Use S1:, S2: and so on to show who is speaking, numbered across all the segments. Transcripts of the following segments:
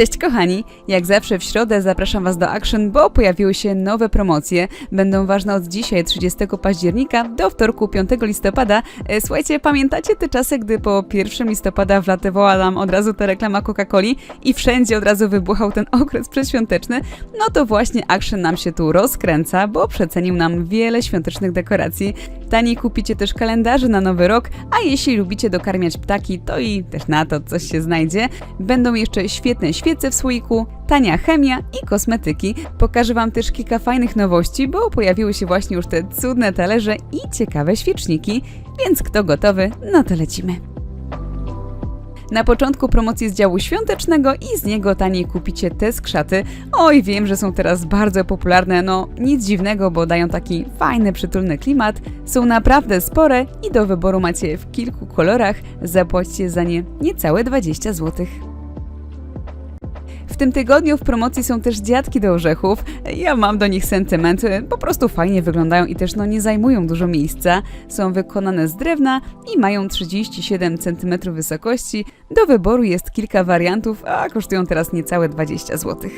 S1: Cześć kochani! Jak zawsze w środę zapraszam Was do Action, bo pojawiły się nowe promocje. Będą ważne od dzisiaj, 30 października, do wtorku 5 listopada. E, Słuchajcie, pamiętacie te czasy, gdy po 1 listopada wlatywała nam od razu ta reklama Coca-Coli i wszędzie od razu wybuchał ten okres przedświąteczny? No to właśnie Action nam się tu rozkręca, bo przecenił nam wiele świątecznych dekoracji. Taniej kupicie też kalendarze na nowy rok, a jeśli lubicie dokarmiać ptaki, to i też na to coś się znajdzie. Będą jeszcze świetne świece w słoiku, tania chemia i kosmetyki. Pokażę Wam też kilka fajnych nowości, bo pojawiły się właśnie już te cudne talerze i ciekawe świeczniki, więc kto gotowy, no to lecimy. Na początku promocji z działu świątecznego i z niego taniej kupicie te skrzaty. Oj, wiem, że są teraz bardzo popularne, no nic dziwnego, bo dają taki fajny, przytulny klimat. Są naprawdę spore i do wyboru macie w kilku kolorach. Zapłacicie za nie niecałe 20 zł. Tym tygodniu w promocji są też dziadki do orzechów. Ja mam do nich sentyment, po prostu fajnie wyglądają i też no nie zajmują dużo miejsca. Są wykonane z drewna i mają 37 cm wysokości. Do wyboru jest kilka wariantów, a kosztują teraz niecałe 20 zł.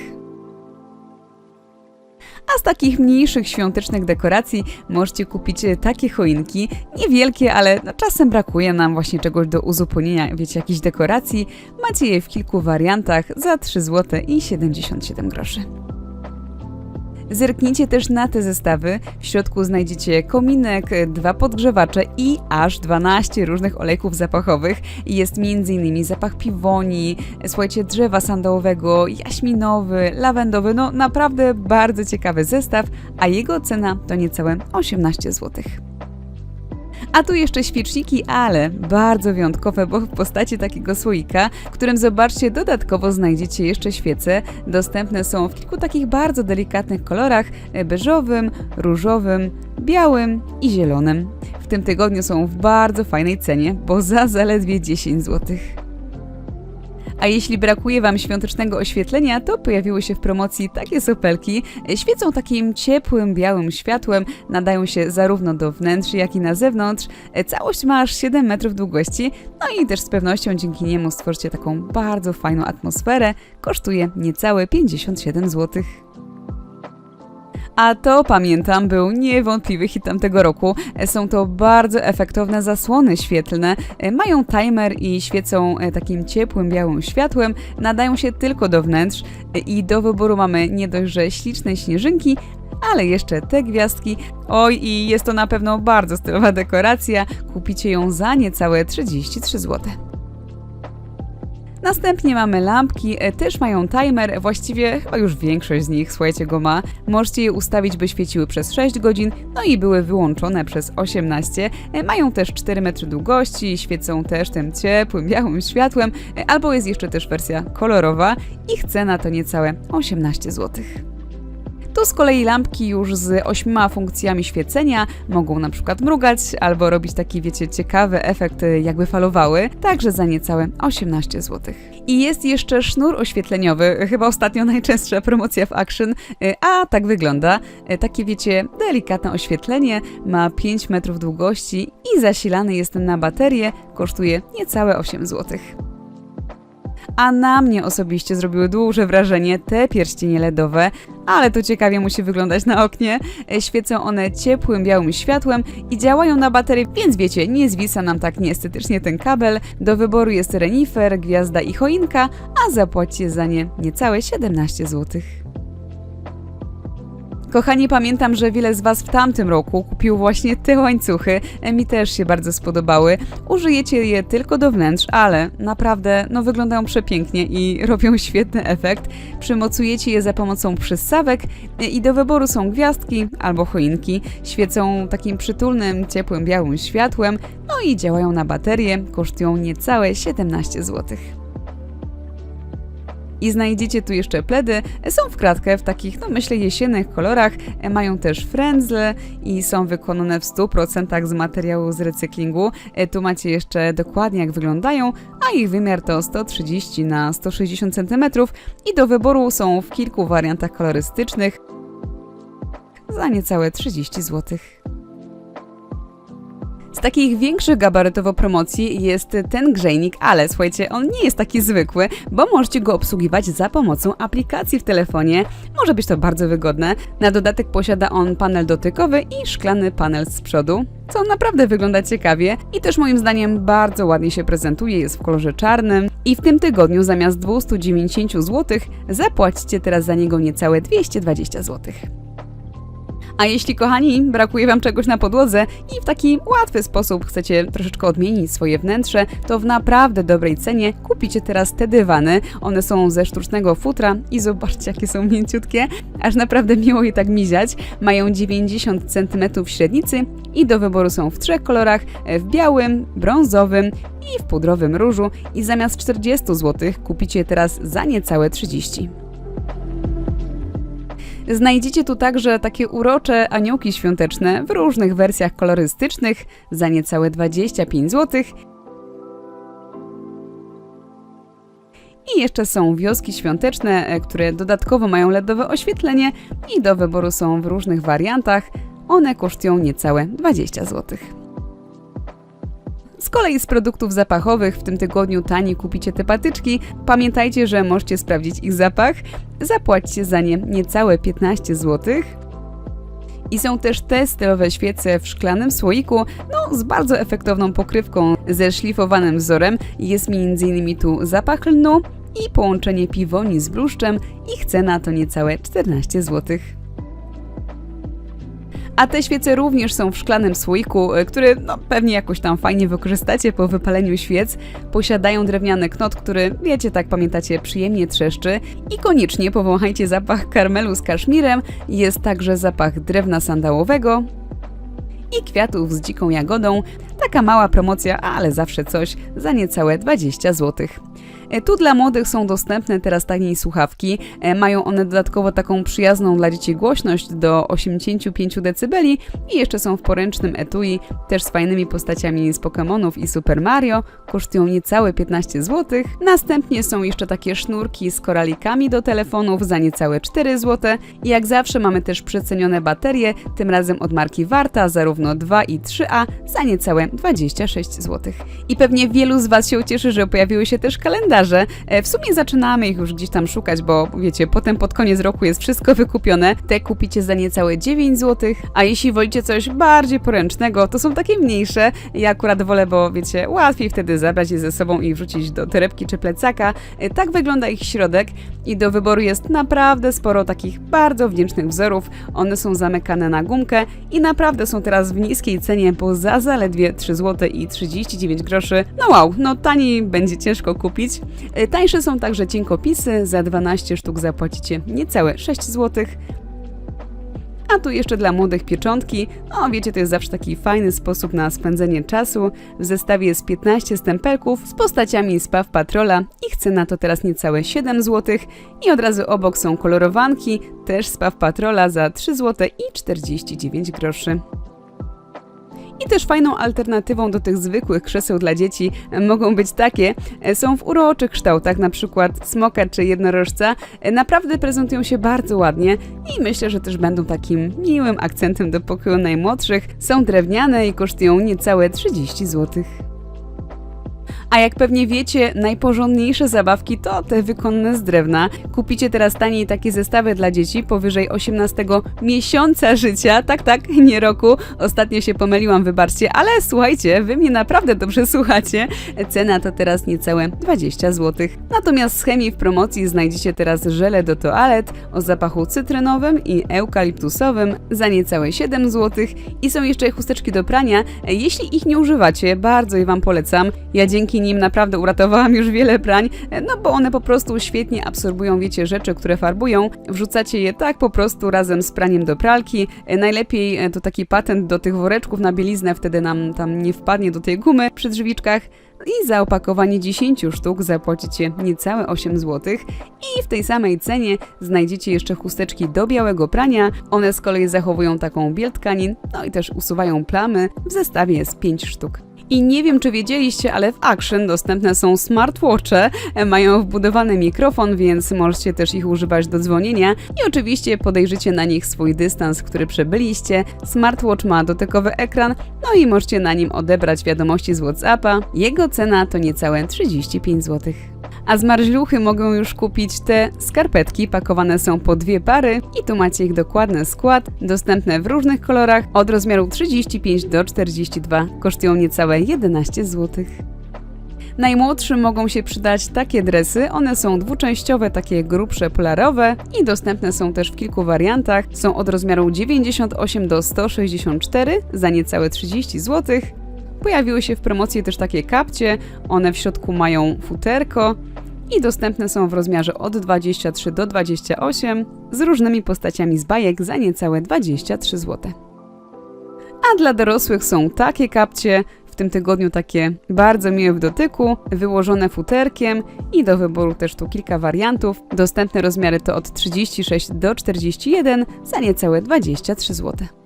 S1: A z takich mniejszych świątecznych dekoracji możecie kupić e, takie choinki, niewielkie, ale no, czasem brakuje nam właśnie czegoś do uzupełnienia, wiecie, jakichś dekoracji. Macie je w kilku wariantach za 3 zł i 77 groszy. Zerknijcie też na te zestawy. W środku znajdziecie kominek, dwa podgrzewacze i aż 12 różnych olejków zapachowych. Jest m.in. zapach piwoni, słuchajcie, drzewa sandałowego, jaśminowy, lawendowy. No naprawdę bardzo ciekawy zestaw, a jego cena to niecałe 18 zł. A tu jeszcze świeczniki, ale bardzo wyjątkowe, bo w postaci takiego słoika, którym zobaczcie, dodatkowo znajdziecie jeszcze świece. Dostępne są w kilku takich bardzo delikatnych kolorach: e, beżowym, różowym, białym i zielonym. W tym tygodniu są w bardzo fajnej cenie, bo za zaledwie 10 zł. A jeśli brakuje Wam świątecznego oświetlenia, to pojawiły się w promocji takie sopelki. Świecą takim ciepłym, białym światłem, nadają się zarówno do wnętrz, jak i na zewnątrz. Całość ma aż 7 metrów długości, no i też z pewnością dzięki niemu stworzycie taką bardzo fajną atmosferę. Kosztuje niecałe 57 zł. A to pamiętam, był niewątpliwy hit tamtego roku. Są to bardzo efektowne zasłony świetlne. Mają timer i świecą e, takim ciepłym, białym światłem. Nadają się tylko do wnętrz i do wyboru mamy nie dość, że śliczne śnieżynki, ale jeszcze te gwiazdki. Oj, i jest to na pewno bardzo stylowa dekoracja. Kupicie ją za niecałe 33 zł. Następnie mamy lampki, e, też mają timer, właściwie chyba już większość z nich, słuchajcie, go ma. Możecie je ustawić, by świeciły przez 6 godzin, no i były wyłączone przez 18. E, Mają też 4 metry długości, świecą też tym ciepłym, białym światłem, e, albo jest jeszcze też wersja kolorowa. Ich cena to niecałe 18 zł. Tu z kolei lampki już z ośmioma funkcjami świecenia mogą na przykład mrugać albo robić taki, wiecie, ciekawy efekt, y, jakby falowały, także za niecałe 18 zł. I jest jeszcze sznur oświetleniowy, chyba ostatnio najczęstsza promocja w Action, y, a tak wygląda. Y, Takie, wiecie, delikatne oświetlenie, ma 5 metrów długości i zasilany jest na baterię, kosztuje niecałe 8 zł. A na mnie osobiście zrobiły duże wrażenie te pierścienie LEDowe, ale to ciekawie musi wyglądać na oknie. E, Świecą one ciepłym, białym światłem i działają na baterii, więc wiecie, nie zwisa nam tak nieestetycznie ten kabel. Do wyboru jest renifer, gwiazda i choinka, a zapłacicie za nie niecałe 17 zł. Kochani, pamiętam, że wiele z Was w tamtym roku kupił właśnie te łańcuchy. Mi też się bardzo spodobały. Użyjecie je tylko do wnętrz, ale naprawdę no, wyglądają przepięknie i robią świetny efekt. Przymocujecie je za pomocą przyssawek i do wyboru są gwiazdki albo choinki. Świecą takim przytulnym, ciepłym, białym światłem, no i działają na baterię. Kosztują niecałe 17 zł. I znajdziecie tu jeszcze pledy. Są w kratkę w takich, no myślę, jesiennych kolorach. E, Mają też frędzle i są wykonane w 100% z materiału z recyklingu. E, Tu macie jeszcze dokładnie jak wyglądają, a ich wymiar to 130 na 160 cm i do wyboru są w kilku wariantach kolorystycznych za niecałe 30 zł. Z takich większych gabarytowo promocji jest ten grzejnik, ale słuchajcie, on nie jest taki zwykły, bo możecie go obsługiwać za pomocą aplikacji w telefonie. Może być to bardzo wygodne. Na dodatek posiada on panel dotykowy i szklany panel z przodu, co naprawdę wygląda ciekawie i też moim zdaniem bardzo ładnie się prezentuje, jest w kolorze czarnym i w tym tygodniu zamiast 290 zł zapłacicie teraz za niego niecałe 220 zł. A jeśli, kochani, brakuje Wam czegoś na podłodze i w taki łatwy sposób chcecie troszeczkę odmienić swoje wnętrze, to w naprawdę dobrej cenie kupicie teraz te dywany. One są ze sztucznego futra i zobaczcie, jakie są mięciutkie, aż naprawdę miło je tak miziać. Mają 90 cm średnicy i do wyboru są w trzech kolorach, w białym, brązowym i w pudrowym różu i zamiast 40 zł kupicie teraz za niecałe 30 Znajdziecie tu także takie urocze aniołki świąteczne w różnych wersjach kolorystycznych za niecałe 25 zł. I jeszcze są wioski świąteczne, e, które dodatkowo mają LEDowe oświetlenie i do wyboru są w różnych wariantach. One kosztują niecałe 20 zł. Z kolei z produktów zapachowych w tym tygodniu taniej kupicie te patyczki. Pamiętajcie, że możecie sprawdzić ich zapach. Zapłaćcie za nie niecałe 15 zł. I są też te stylowe świece w szklanym słoiku, no z bardzo efektowną pokrywką ze szlifowanym wzorem. Jest m.in. tu zapach lnu i połączenie piwoni z bluszczem. Ich cena to niecałe 14 zł. A te świece również są w szklanym słoiku, y, który no, pewnie jakoś tam fajnie wykorzystacie po wypaleniu świec. Posiadają drewniany knot, który, wiecie, tak pamiętacie, przyjemnie trzeszczy. I koniecznie powąchajcie zapach karmelu z kaszmirem. Jest także zapach drewna sandałowego, i kwiatów z dziką jagodą. Taka mała promocja, ale zawsze coś za niecałe 20 zł. E, Tu dla młodych są dostępne teraz taniej słuchawki. E, Mają one dodatkowo taką przyjazną dla dzieci głośność do 85 dB i jeszcze są w poręcznym etui, też z fajnymi postaciami z Pokémonów i Super Mario. Kosztują niecałe 15 zł. Następnie są jeszcze takie sznurki z koralikami do telefonów za niecałe 4 zł. I jak zawsze mamy też przecenione baterie, tym razem od marki Warta, zarówno 2 i 3A za niecałe 26 zł. I pewnie wielu z Was się ucieszy, że pojawiły się też kalendarze. E, W sumie zaczynamy ich już gdzieś tam szukać, bo wiecie, potem pod koniec roku jest wszystko wykupione. Te kupicie za niecałe 9 zł, a jeśli wolicie coś bardziej poręcznego, to są takie mniejsze. Ja akurat wolę, bo wiecie, łatwiej wtedy zabrać je ze sobą i wrzucić do torebki czy plecaka. E, Tak wygląda ich środek i do wyboru jest naprawdę sporo takich bardzo wdzięcznych wzorów. One są zamykane na gumkę i naprawdę są teraz w niskiej cenie, bo za zaledwie 3 zł i 39 groszy. No wow, no taniej będzie ciężko kupić. E, Tańsze są także cienkopisy, za 12 sztuk zapłacicie niecałe 6 zł. A tu jeszcze dla młodych pieczątki. No wiecie, to jest zawsze taki fajny sposób na spędzenie czasu. W zestawie jest 15 stempelków z postaciami z Paw Patrola. Ich cena to teraz niecałe 7 zł. I od razu obok są kolorowanki, też z Paw Patrola za 3 zł i 49 groszy. I też fajną alternatywą do tych zwykłych krzeseł dla dzieci mogą być takie. E, Są w uroczych kształtach, na przykład smoka czy jednorożca. E, Naprawdę prezentują się bardzo ładnie i myślę, że też będą takim miłym akcentem do pokoju najmłodszych. Są drewniane i kosztują niecałe 30 zł. A jak pewnie wiecie, najporządniejsze zabawki to te wykonne z drewna. Kupicie teraz taniej takie zestawy dla dzieci powyżej 18 miesiąca życia. Tak, tak, nie roku. Ostatnio się pomyliłam, wybaczcie, ale słuchajcie, wy mnie naprawdę dobrze słuchacie. Cena to teraz niecałe 20 zł. Natomiast z chemii w promocji znajdziecie teraz żele do toalet o zapachu cytrynowym i eukaliptusowym za niecałe 7 zł. I są jeszcze chusteczki do prania. Jeśli ich nie używacie, bardzo je Wam polecam. Ja dzięki nim naprawdę uratowałam już wiele prań, no bo one po prostu świetnie absorbują, wiecie, rzeczy, które farbują. Wrzucacie je tak po prostu razem z praniem do pralki. Najlepiej e, to taki patent do tych woreczków na bieliznę, wtedy nam tam nie wpadnie do tej gumy przy drzwiczkach. I za opakowanie 10 sztuk zapłacicie niecałe 8 zł. I w tej samej cenie znajdziecie jeszcze chusteczki do białego prania. One z kolei zachowują taką biel tkanin, no i też usuwają plamy. W zestawie jest 5 sztuk. I nie wiem, czy wiedzieliście, ale w Action dostępne są smartwatche, e, mają wbudowany mikrofon, więc możecie też ich używać do dzwonienia i oczywiście podejrzycie na nich swój dystans, który przebyliście. Smartwatch ma dotykowy ekran, no i możecie na nim odebrać wiadomości z WhatsAppa. Jego cena to niecałe 35 zł. A zmarzluchy mogą już kupić te skarpetki, pakowane są po dwie pary i tu macie ich dokładny skład, dostępne w różnych kolorach, od rozmiaru 35 do 42, kosztują niecałe 11 zł. Najmłodszym mogą się przydać takie dresy, one są dwuczęściowe, takie grubsze, polarowe i dostępne są też w kilku wariantach. Są od rozmiaru 98 do 164 za niecałe 30 zł. Pojawiły się w promocji też takie kapcie, one w środku mają futerko i dostępne są w rozmiarze od 23 do 28 z różnymi postaciami z bajek za niecałe 23 zł. A dla dorosłych są takie kapcie, w tym tygodniu takie bardzo miłe w dotyku, wyłożone futerkiem i do wyboru też tu kilka wariantów. Dostępne rozmiary to od 36 do 41 za niecałe 23 zł.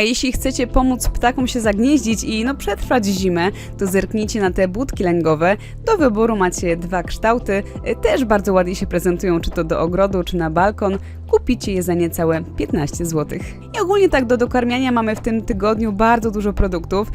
S1: A jeśli chcecie pomóc ptakom się zagnieździć i no przetrwać zimę, to zerknijcie na te budki lęgowe. Do wyboru macie dwa kształty, y, też bardzo ładnie się prezentują, czy to do ogrodu, czy na balkon. Kupicie je za niecałe 15 zł. I ogólnie tak do dokarmiania mamy w tym tygodniu bardzo dużo produktów.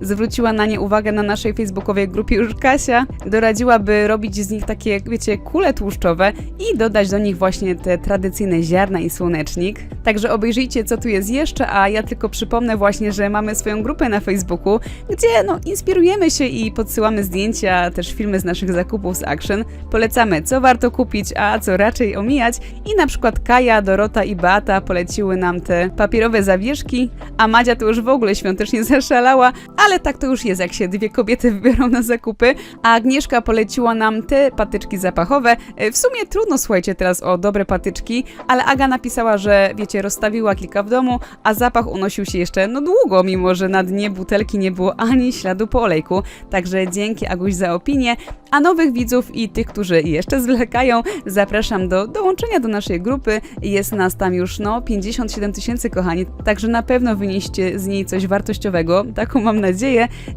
S1: Zwróciła na nie uwagę na naszej facebookowej grupie już Kasia. Doradziła, by robić z nich takie, wiecie, kule tłuszczowe i dodać do nich właśnie te tradycyjne ziarna i słonecznik. Także obejrzyjcie, co tu jest jeszcze, a ja tylko przypomnę właśnie, że mamy swoją grupę na Facebooku, gdzie no, inspirujemy się i podsyłamy zdjęcia, też filmy z naszych zakupów z Action. Polecamy, co warto kupić, a co raczej omijać. I na przykład Kaja, Dorota i Beata poleciły nam te papierowe zawieszki, a Madzia to już w ogóle świątecznie zaszalała, ale tak to już jest, jak się dwie kobiety wybiorą na zakupy. A Agnieszka poleciła nam te patyczki zapachowe. E, W sumie trudno, słuchajcie, teraz o dobre patyczki, ale Aga napisała, że wiecie, rozstawiła kilka w domu, a zapach unosił się jeszcze no długo, mimo że na dnie butelki nie było ani śladu po olejku. Także dzięki Aguś za opinię. A nowych widzów i tych, którzy jeszcze zwlekają, zapraszam do dołączenia do naszej grupy. Jest nas tam już no 57 tysięcy, kochani, także na pewno wynieście z niej coś wartościowego, taką mam nadzieję.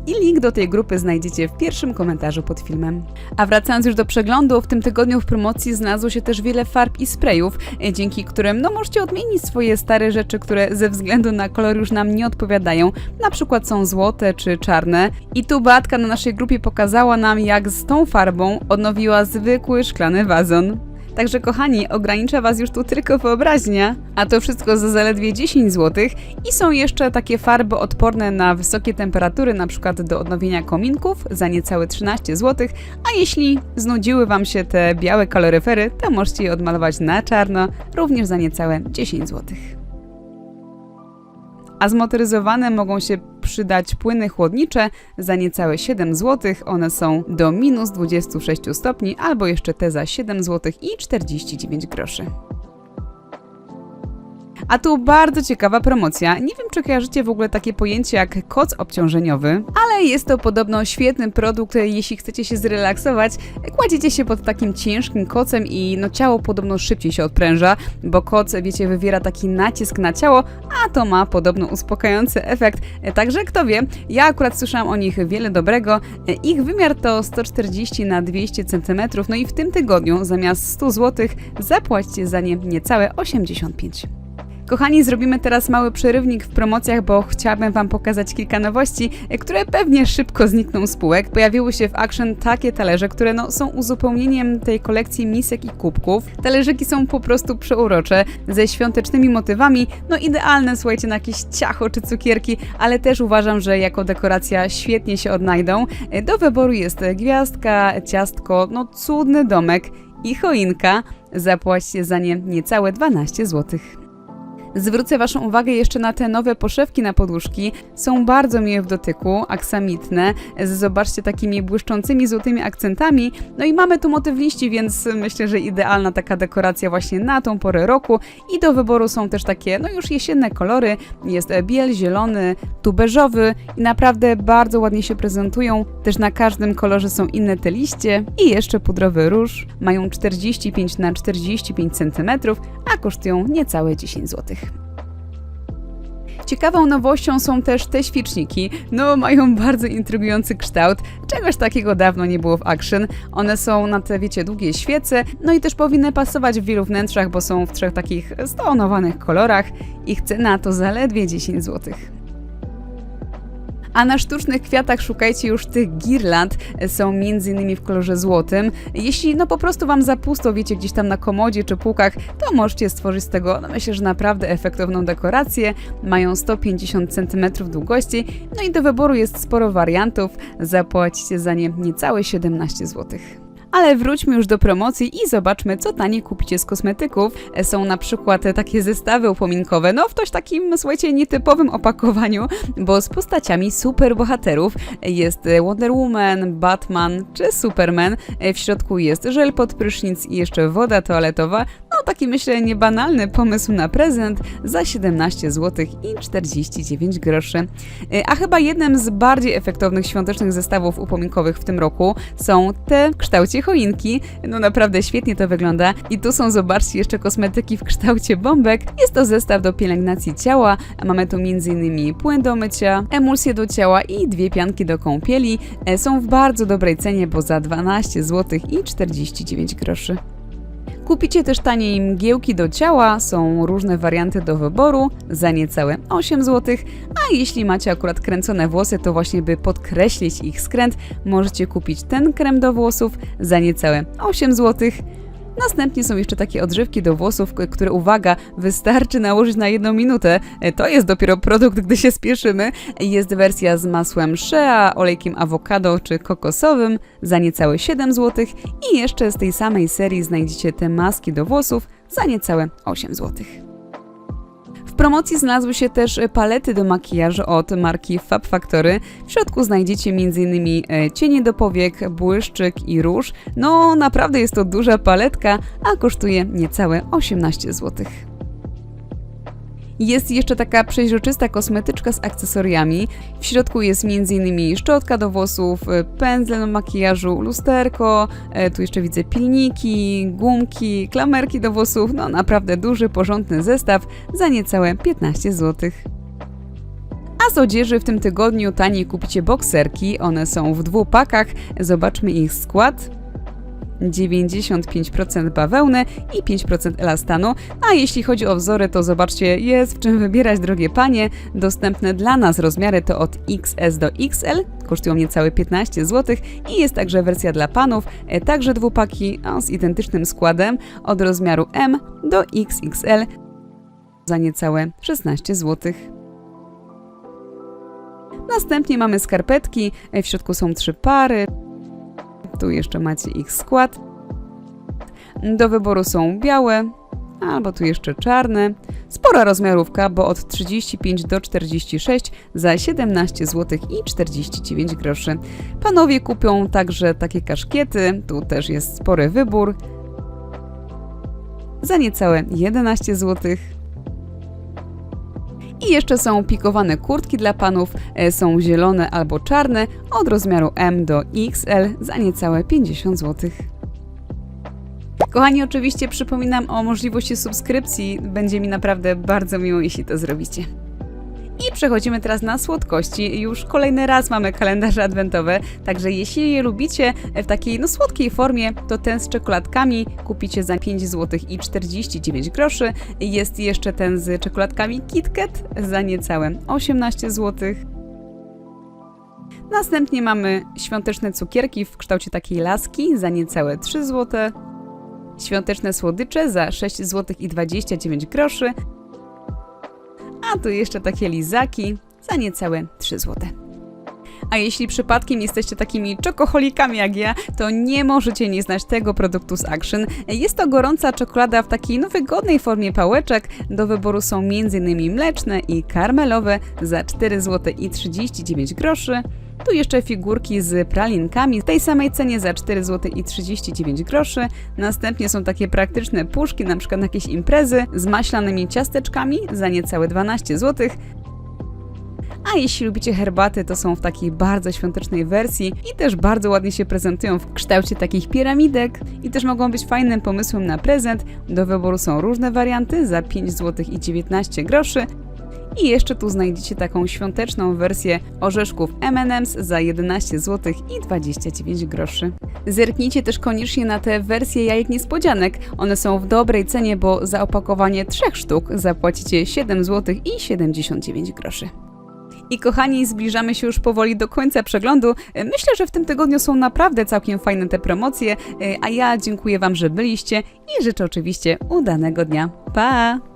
S1: I link do tej grupy znajdziecie w pierwszym komentarzu pod filmem. A wracając już do przeglądu, w tym tygodniu w promocji znalazło się też wiele farb i sprayów, e, dzięki którym no możecie odmienić swoje stare rzeczy, które ze względu na kolor już nam nie odpowiadają. Na przykład są złote czy czarne. I tu Beatka na naszej grupie pokazała nam, jak z tą farbą odnowiła zwykły szklany wazon. Także kochani, ogranicza Was już tu tylko wyobraźnia, a to wszystko za zaledwie 10 zł i są jeszcze takie farby odporne na wysokie temperatury, przykład do odnowienia kominków za niecałe 13 zł, a jeśli znudziły Wam się te białe kaloryfery, to możecie je odmalować na czarno, również za niecałe 10 zł. A zmotoryzowane mogą się przydać płyny chłodnicze za niecałe 7 zł. One są do minus 26 stopni, albo jeszcze te za 7 zł i 49 groszy. A tu bardzo ciekawa promocja. Nie wiem, czy kojarzycie w ogóle takie pojęcie jak koc obciążeniowy, ale jest to podobno świetny produkt, jeśli chcecie się zrelaksować. Kładziecie się pod takim ciężkim kocem i no ciało podobno szybciej się odpręża, bo koc, wiecie, wywiera taki nacisk na ciało, a to ma podobno uspokajający efekt. Także kto wie, ja akurat słyszałam o nich wiele dobrego. Ich wymiar to 140 na 200 cm, no i w tym tygodniu zamiast 100 zł zapłaćcie za nie niecałe 85 Kochani, zrobimy teraz mały przerywnik w promocjach, bo chciałabym Wam pokazać kilka nowości, e, które pewnie szybko znikną z półek. Pojawiły się w Action takie talerze, które no, są uzupełnieniem tej kolekcji misek i kubków. Talerzyki są po prostu przeurocze, ze świątecznymi motywami, no idealne, słuchajcie, na jakieś ciacho czy cukierki, ale też uważam, że jako dekoracja świetnie się odnajdą. E, Do wyboru jest gwiazdka, ciastko, no cudny domek i choinka. Zapłaćcie za nie niecałe 12 złotych. Zwrócę Waszą uwagę jeszcze na te nowe poszewki na poduszki. Są bardzo miłe w dotyku, aksamitne, z zobaczcie takimi błyszczącymi złotymi akcentami. No i mamy tu motyw liści, więc myślę, że idealna taka dekoracja właśnie na tą porę roku. I do wyboru są też takie, no już jesienne kolory. Jest biel, zielony, tu beżowy i naprawdę bardzo ładnie się prezentują. Też na każdym kolorze są inne te liście. I jeszcze pudrowy róż. Mają 45 na 45 cm, a kosztują niecałe 10 zł. Ciekawą nowością są też te świeczniki. No, mają bardzo intrygujący kształt. Czegoś takiego dawno nie było w Action. One są na te, wiecie, długie świece, no i też powinny pasować w wielu wnętrzach, bo są w trzech takich stonowanych kolorach. Ich cena to zaledwie 10 zł. A na sztucznych kwiatach szukajcie już tych girland, są m.in. w kolorze złotym. Jeśli no po prostu Wam zapusto, wiecie, gdzieś tam na komodzie czy półkach, to możecie stworzyć z tego, no myślę, że naprawdę efektowną dekorację. Mają 150 cm długości, no i do wyboru jest sporo wariantów. Zapłacicie za nie niecałe 17 zł. Ale wróćmy już do promocji i zobaczmy, co taniej kupicie z kosmetyków. Są na przykład takie zestawy upominkowe, no w dość takim, słuchajcie, nietypowym opakowaniu, bo z postaciami superbohaterów jest Wonder Woman, Batman czy Superman. W środku jest żel pod prysznic i jeszcze woda toaletowa. No taki myślę niebanalny pomysł na prezent za 17 zł i 49 groszy. A chyba jednym z bardziej efektownych świątecznych zestawów upominkowych w tym roku są te w kształcie choinki. No naprawdę świetnie to wygląda. I tu są, zobaczcie, jeszcze kosmetyki w kształcie bombek. Jest to zestaw do pielęgnacji ciała. Mamy tu m.in. płyn do mycia, emulsję do ciała i dwie pianki do kąpieli. E, Są w bardzo dobrej cenie, bo za 12 zł i 49 groszy. Kupicie też taniej mgiełki do ciała, są różne warianty do wyboru za niecałe 8 zł, a jeśli macie akurat kręcone włosy, to właśnie by podkreślić ich skręt, możecie kupić ten krem do włosów za niecałe 8 zł. Następnie są jeszcze takie odżywki do włosów, które uwaga, wystarczy nałożyć na jedną minutę. E, To jest dopiero produkt, gdy się spieszymy. Jest wersja z masłem shea, olejkiem awokado czy kokosowym za niecałe 7 zł i jeszcze z tej samej serii znajdziecie te maski do włosów za niecałe 8 zł. W promocji znalazły się też palety do makijażu od marki Fab Factory. W środku znajdziecie m.in. e, cienie do powiek, błyszczyk i róż. No naprawdę jest to duża paletka, a kosztuje niecałe 18 zł. Jest jeszcze taka przeźroczysta kosmetyczka z akcesoriami. W środku jest m.in. szczotka do włosów, e, pędzle do makijażu, lusterko, e, tu jeszcze widzę pilniki, gumki, klamerki do włosów. No naprawdę duży, porządny zestaw za niecałe 15 zł. A z odzieży w tym tygodniu taniej kupicie bokserki. One są w dwóch pakach. Zobaczmy ich skład. 95% bawełny i 5% elastanu. A jeśli chodzi o wzory, to zobaczcie, jest w czym wybierać, drogie panie. Dostępne dla nas rozmiary to od XS do XL, kosztują niecałe 15 zł i jest także wersja dla panów, e, także dwupaki z identycznym składem od rozmiaru M do XXL za niecałe 16 zł. Następnie mamy skarpetki, e, w środku są trzy pary. Tu jeszcze macie ich skład. Do wyboru są białe, albo tu jeszcze czarne. Spora rozmiarówka, bo od 35 do 46 za 17 zł i 49 groszy. Panowie kupią także takie kaszkiety, tu też jest spory wybór. Za niecałe 11 zł. I jeszcze są pikowane kurtki dla panów, e, są zielone albo czarne, od rozmiaru M do XL za niecałe 50 zł. Kochani, oczywiście przypominam o możliwości subskrypcji. Będzie mi naprawdę bardzo miło, jeśli to zrobicie. I przechodzimy teraz na słodkości. Już kolejny raz mamy kalendarze adwentowe, także jeśli je lubicie w takiej no, słodkiej formie, to ten z czekoladkami kupicie za 5 zł i 49 groszy. Jest jeszcze ten z czekoladkami KitKat za niecałe 18 zł. Następnie mamy świąteczne cukierki w kształcie takiej laski za niecałe 3 zł. Świąteczne słodycze za 6 zł i 29 groszy. A tu jeszcze takie lizaki za niecałe 3 zł. A jeśli przypadkiem jesteście takimi czokoholikami jak ja, to nie możecie nie znać tego produktu z Action. Jest to gorąca czekolada w takiej no, wygodnej formie pałeczek. Do wyboru są m.in. mleczne i karmelowe za 4 zł i 39 groszy. Tu jeszcze figurki z pralinkami w tej samej cenie za 4 zł i 39 groszy. Następnie są takie praktyczne puszki, na przykład na jakieś imprezy z maślanymi ciasteczkami za niecałe 12 zł. A jeśli lubicie herbaty, to są w takiej bardzo świątecznej wersji i też bardzo ładnie się prezentują w kształcie takich piramidek i też mogą być fajnym pomysłem na prezent. Do wyboru są różne warianty za 5 zł i 19 groszy. I jeszcze tu znajdziecie taką świąteczną wersję orzeszków M&M's za 11 zł i 29 groszy. Zerknijcie też koniecznie na te wersje jajek niespodzianek. One są w dobrej cenie, bo za opakowanie trzech sztuk zapłacicie 7 zł i 79 groszy. I kochani, zbliżamy się już powoli do końca przeglądu. Myślę, że w tym tygodniu są naprawdę całkiem fajne te promocje, a ja dziękuję Wam, że byliście i życzę oczywiście udanego dnia. Pa!